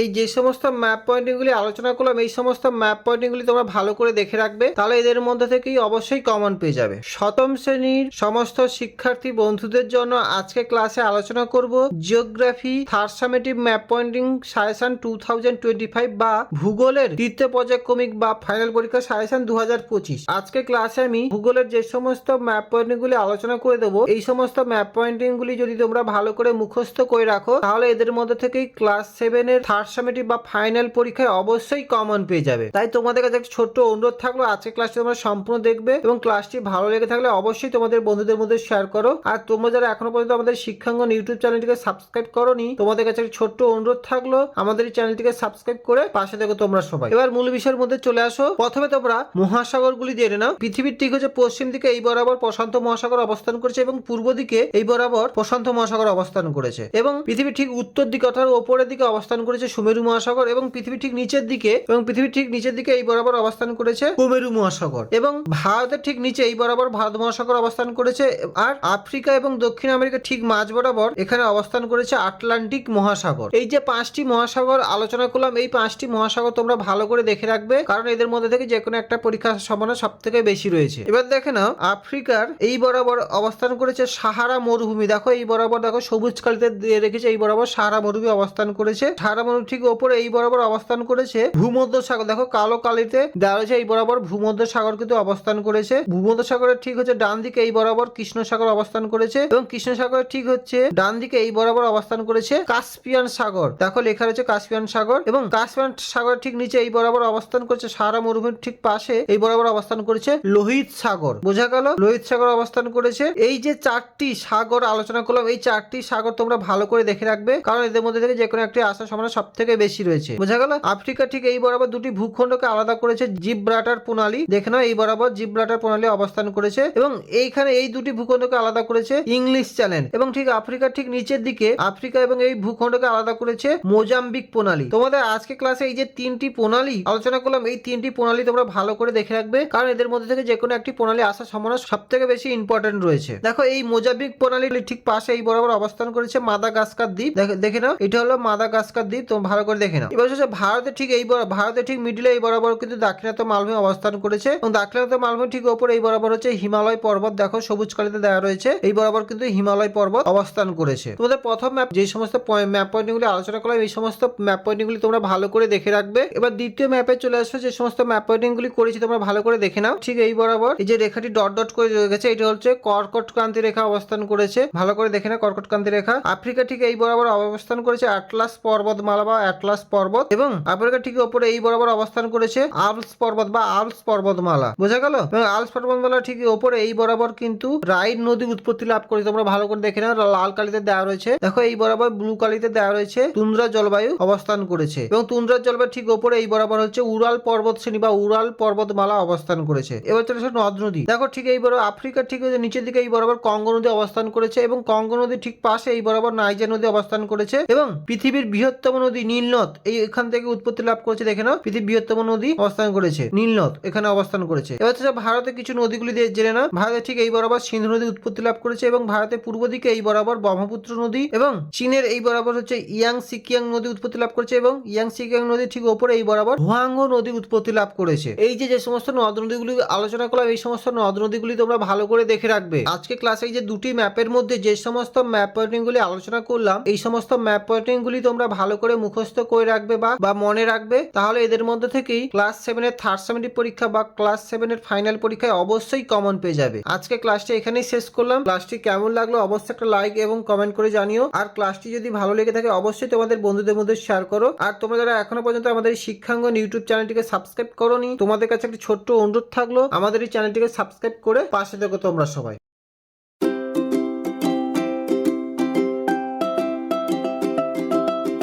এই যে সমস্ত ম্যাপ পয়েন্টিংগুলি আলোচনা করলাম, এই সমস্ত ম্যাপ পয়েন্টিংগুলি তোমরা ভালো করে দেখে রাখবে, তাহলে এদের মধ্যে থেকেই অবশ্যই কমন পেয়ে যাবে। সপ্তম শ্রেণির সমস্ত শিক্ষার্থী বন্ধুদের জন্য আজকে ক্লাসে আলোচনা করব geography third summative map pointing suggestion two thousand twenty five বা ভূগোলের তৃতীয় পর্যায়ক্রমিক বা ফাইনাল পরীক্ষা সাজেশন দু হাজার পঁচিশ আজকে ক্লাসে আমি ভূগোলের যে সমস্ত ম্যাপ পয়েন্টিংগুলি আলোচনা করে দেবো, এই সমস্ত ম্যাপ পয়েন্টিংগুলি যদি তোমরা ভালো করে মুখস্থ করে রাখো, তাহলে এদের মধ্যে থেকেই ক্লাস সেভেনের থার্ড সামেটিভ বা ফাইনাল পরীক্ষায় অবশ্যই কমন পেয়ে যাবে। তাই তোমাদের কাছে একটা ছোট্ট অনুরোধ থাকল, আজকে ক্লাসটি তোমরা সম্পূর্ণ দেখবে এবং ক্লাসটি ভালো লেগে থাকলে অবশ্যই তোমাদের বন্ধুদের মধ্যে শেয়ার করো। আর তোমরা যারা এখনও পর্যন্ত আমাদের শিক্ষাঙ্গন ইউটিউব চ্যানেলটিকে সাবস্ক্রাইব করোনি, তোমাদের কাছে একটা ছোট্ট অনুরোধ থাকল, আমাদের এই চ্যানেলটিকে সাবস্ক্রাইব করে পাশে দেখো তোমরা সবাই। এবার মূল বিষয়ের মধ্যে চলে আসো। প্রথমে তোমরা মহাসাগরগুলি জেনে নাও। পৃথিবীর ঠিক হচ্ছে পশ্চিম দিকে এই বরাবর প্রশান্ত মহাসাগর অবস্থান করেছে এবং পূর্ব দিকে এই বরাবর প্রশান্ত মহাসাগর অবস্থান করেছে এবং পৃথিবীর ঠিক উত্তর দিকে অর্থাৎ ওপরের দিকে অবস্থান করেছে সুমেরু মহাসাগর এবং পৃথিবীর ঠিক নিচের দিকে এবং পৃথিবীর ঠিক নিচের দিকে এই বরাবর অবস্থান করেছে কুমেরু মহাসাগর এবং ভারতের ঠিক নিচে এই বরাবর ভারত মহাসাগর অবস্থান করেছে আর আফ্রিকা এবং দক্ষিণ আমেরিকা ঠিক মাঝ বরাবর এখানে অবস্থান করেছে আটলান্টিক মহাসাগর। এই যে পাঁচটি মহাসাগর আলোচনা করলাম, এই পাঁচটি মহাসাগর তোমরা ভালো করে দেখে রাখবে, কারণ এদের মধ্যে থেকে যে কোনো একটা পরীক্ষা আসার সম্ভাবনা সব থেকে বেশি রয়েছে। এবার দেখে নাও, আফ্রিকার এই বরাবর অবস্থান করেছে সাহারা মরুভূমি। দেখো এই বরাবর, দেখো সবুজ কালিতে দিয়ে রেখেছে এই বরাবর সাহারা মরুভূমি অবস্থান করেছে। সাহারা মরুভূমি ঠিক ওপরে এই বরাবর অবস্থান করেছে ভূমধ্য সাগর। দেখো, কালো কালিতে দেওয়া রয়েছে এই বরাবর ভূমধ্য সাগর কিন্তু অবস্থান করেছে। ভূমধ্য সাগরের ঠিক হচ্ছে ডান দিকে এই বরাবর কৃষ্ণ সাগর অবস্থান করেছে এবং কৃষ্ণ সাগরের ঠিক হচ্ছে ডান দিকে এই বরাবর অবস্থান করেছে কাস্পিয়ান সাগর। দেখো, লেখা রয়েছে কাস্পিয়ান সাগর এবং কাস্পিয়ান সাগরের ঠিক নিচে এই বরাবর অবস্থান করেছে সারা মরুভূমির ঠিক পাশে এই বরাবর অবস্থান করেছে লোহিত সাগর। বোঝা গেল? লোহিত সাগর অবস্থান করেছে। এই যে চারটি সাগর আলোচনা করলাম, এই চারটি সাগর তোমরা ভালো করে দেখে রাখবে, কারণ এদের মধ্যে থেকে যে কোনো একটি আসার সম্ভাবনা সব থেকে বেশি রয়েছে। বোঝা গেল? আফ্রিকা ঠিক এই বরাবর দুটি ভূখণ্ডকে আলাদা করেছে, জিব্রাটার প্রণালী। দেখে নাও, এই বরাবর জিব্রাটার প্রণালী অবস্থান করেছে এবং এইখানে এই দুটি ভূখণ্ডকে আলাদা করেছে ইংলিশ চ্যানেল। এবং ঠিক আফ্রিকার ঠিক নিচের দিকে আফ্রিকা এবং এই ভূখণ্ডকে আলাদা করেছে মোজাম্বিক প্রণালী। তোমাদের আজকে ক্লাসে এই যে তিনটি প্রণালী আলোচনা করলাম, এই তিনটি প্রণালী তোমরা ভালো করে দেখে রাখবে, কারণ এদের মধ্যে থেকে যে কোনো একটি প্রণালী আসার সম্ভাবনা সব থেকে বেশি ইম্পর্টেন্ট রয়েছে। দেখো, এই মোজাম্বিক প্রণালীর ঠিক পাশে এই বরাবর অবস্থান করেছে মাদাগাস্কার দ্বীপ। দেখে- নাও, এটা হলো মাদাগাস্কার দ্বীপ। ভালো করে দেখে নাও। এবার হচ্ছে ভারতে ঠিক এই ভারতের ঠিক মিডিলে এই বরাবর কিন্তু দাক্ষিণাত্য মালভূমি অবস্থান করেছে এবং দাক্ষিণাত্য মালভূমি ঠিক ওপর এই বরাবর হচ্ছে হিমালয় পর্বত, দেখো সবুজ কালিতে দেওয়া রয়েছে, এই বরাবর কিন্তু হিমালয় পর্বত অবস্থান করেছে। তোমাদের প্রথম ম্যাপ যে সমস্ত ম্যাপ পয়েন্টগুলি আলোচনা করলাম, এই সমস্ত ম্যাপ পয়েন্টগুলি তোমরা ভালো করে দেখে রাখবে। এবার দ্বিতীয় ম্যাপে চলে আসবে যে সমস্ত ম্যাপ পয়েন্টগুলি করেছি তোমরা ভালো করে দেখে নাও। ঠিক এই বরাবর, এই যে রেখাটি ডট ডট করে রেখেছে এটা হচ্ছে কর্কট ক্রান্তি রেখা অবস্থান করেছে। ভালো করে দেখে নাও কর্কট ক্রান্তি রেখা। আফ্রিকা ঠিক এই বরাবর অবস্থান করেছে অ্যাটলাস পর্বতমালা বা অ্যাটলাস পর্বত এবং আফ্রিকা ঠিক ওপরে এই বরাবর অবস্থান করেছে আলস পর্বত বা আলস পর্বতমালা। বোঝা গেল? এবং আলস পর্বতমালা ঠিক ওপরে এই বরাবর কিন্তু রাইন নদী উৎপত্তি লাভ করেছে। তোমরা ভালো করে দেখে নাও, লাল কালিতে দেওয়া রয়েছে। দেখো, এই বরাবর ব্লু কালিতে দেওয়া রয়েছে তুন্দ্রা জলবায়ু অবস্থান করেছে। এবং তুন্দ্রার জলবায়ু ঠিক ওপরে এই বরাবর হচ্ছে উড়াল পর্বত শ্রেণি বা উড়াল পর্বতমালা অবস্থান করেছে। এবার চলে নদ নদী। দেখো, ঠিক এই বরাবর আফ্রিকার ঠিক নিচের দিকে এই বরাবর কঙ্গো নদী অবস্থান করেছে এবং কঙ্গো নদী ঠিক পাশে এই বরাবর নাইজার নদী অবস্থান করেছে এবং পৃথিবীর বৃহত্তম নদী নীলনদ এই এখান থেকে উৎপত্তি লাভ করেছে, দেখে নাও, পৃথিবীর বৃহত্তম নদী অবস্থান করেছে নীলনদ এখানে অবস্থান করেছে। এবার ভারতে কিছু নদীগুলি জেনে না ভারতে ঠিক এই বরাবর সিন্ধু নদী উৎপত্তি লাভ করেছে এবং ভারতের পূর্ব দিকে এই বরাবর ব্রহ্মপুত্র নদী এবং চীনের এই বরাবর হচ্ছে ইয়াং সিকিয়াং নদী উৎপত্তি লাভ করেছে এবং ইয়াং সিকিয়াং নদী ঠিক ওপরে এই বরাবর হুয়াঙ্গ নদী উৎপত্তি লাভ করেছে। এই যে যে সমস্ত নদ নদীগুলি আলোচনা করলাম, এই সমস্ত নদ নদীগুলি তোমরা ভালো করে দেখে রাখবে। আজকে ক্লাসে যে দুটি ম্যাপের মধ্যে যে সমস্ত ম্যাপ পয়েন্টিং গুলি আলোচনা করলাম, এই সমস্ত ম্যাপ পয়েন্টিং গুলি তোমরা ভালো করে মুখস্থ করে রাখবে বা বা মনে রাখবে, তাহলে এদের মধ্যে থেকেই ক্লাস সেভেনের থার্ড সেমিস্টার পরীক্ষা বা ক্লাস সেভেনের ফাইনাল পরীক্ষায় অবশ্যই কমন পেয়ে যাবে। আজকে ক্লাসটি এখানেই শেষ করলাম। ক্লাসটি কেমন লাগল অবশ্যই একটা লাইক এবং কমেন্ট করে জানিও। আর ক্লাসটি যদি ভালো লেগে থাকে অবশ্যই তোমাদের বন্ধুদের মধ্যে শেয়ার করো। আর তোমরা যারা এখনও পর্যন্ত আমাদের শিক্ষাঙ্গন ইউটিউব চ্যানেলটিকে সাবস্ক্রাইব করোনি, তোমাদের কাছে একটা ছোট্ট অনুরোধ থাকল, আমাদের এই চ্যানেলটিকে সাবস্ক্রাইব করে পাশে দেখো তোমরা সবাই।